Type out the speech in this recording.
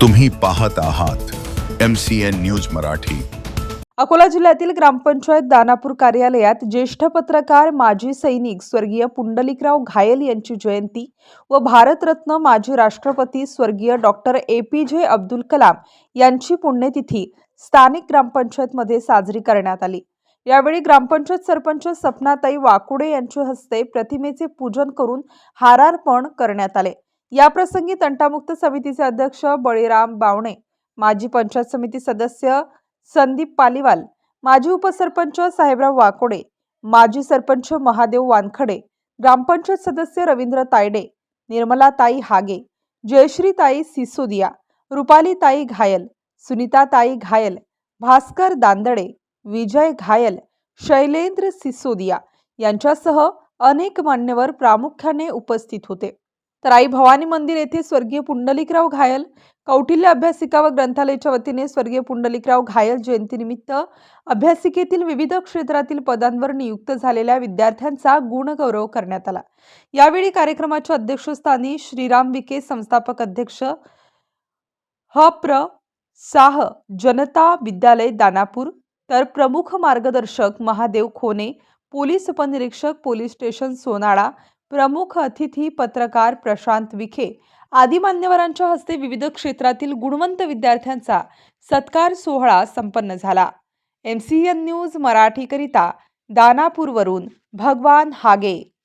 तुम्ही पाहत आहात M C N news Marathi. Akola जिल्ह्यातील ग्रामपंचायत दानापूर कार्यालयात ज्येष्ठ पत्रकार माजी सैनिक स्वर्गीय पुंडलिकराव घायल यांची जयंती व भारतरत्न माजी राष्ट्रपती स्वर्गीय डॉक्टर ए पी जे अब्दुल कलाम यांची पुण्यतिथी स्थानिक ग्रामपंचायतमध्ये साजरी करण्यात आली. यावेळी ग्रामपंचायत सरपंच सपनाताई वाकुडे यांच्या हस्ते प्रतिमेचे पूजन करून हारार्पण करण्यात आले. याप्रसंगी तंटामुक्त समितीचे अध्यक्ष बळीराम बावणे माजी पंचायत समिती सदस्य संदीप पालिवाल माजी उपसरपंच साहेबराव वाकोडे माजी सरपंच महादेव वानखडे ग्रामपंचायत सदस्य रवींद्र तायडे निर्मलाताई हागे जयश्रीताई सिसोदिया रुपालीताई घायल सुनीताताई घायल भास्कर दांदडे विजय घायल शैलेंद्र सिसोदिया यांच्यासह अनेक मान्यवर प्रामुख्याने उपस्थित होते. तर आई भवानी मंदिर येथे स्वर्गीय पुंडलिकराव घायल कौटिल्य अभ्यासिका व ग्रंथालयाच्या वतीने स्वर्गीय पुंडलिकराव घायल जयंतीनिमित्त अभ्यासिकेतील विविध क्षेत्रातील पदांवर नियुक्त झालेल्या विद्यार्थ्यांचा गुणगौरव करण्यात आला. यावेळी कार्यक्रमाच्या अध्यक्षस्थानी श्रीराम विके संस्थापक अध्यक्ष ह. प्र. साह जनता विद्यालय दानापूर तर प्रमुख मार्गदर्शक महादेव खोने पोलीस उपनिरीक्षक पोलीस स्टेशन सोनाळा प्रमुख अतिथी पत्रकार प्रशांत विखे आदी मान्यवरांच्या हस्ते विविध क्षेत्रातील गुणवंत विद्यार्थ्यांचा सत्कार सोहळा संपन्न झाला. एम सी एन न्यूज मराठीकरिता दानापूरवरून भगवान हागे.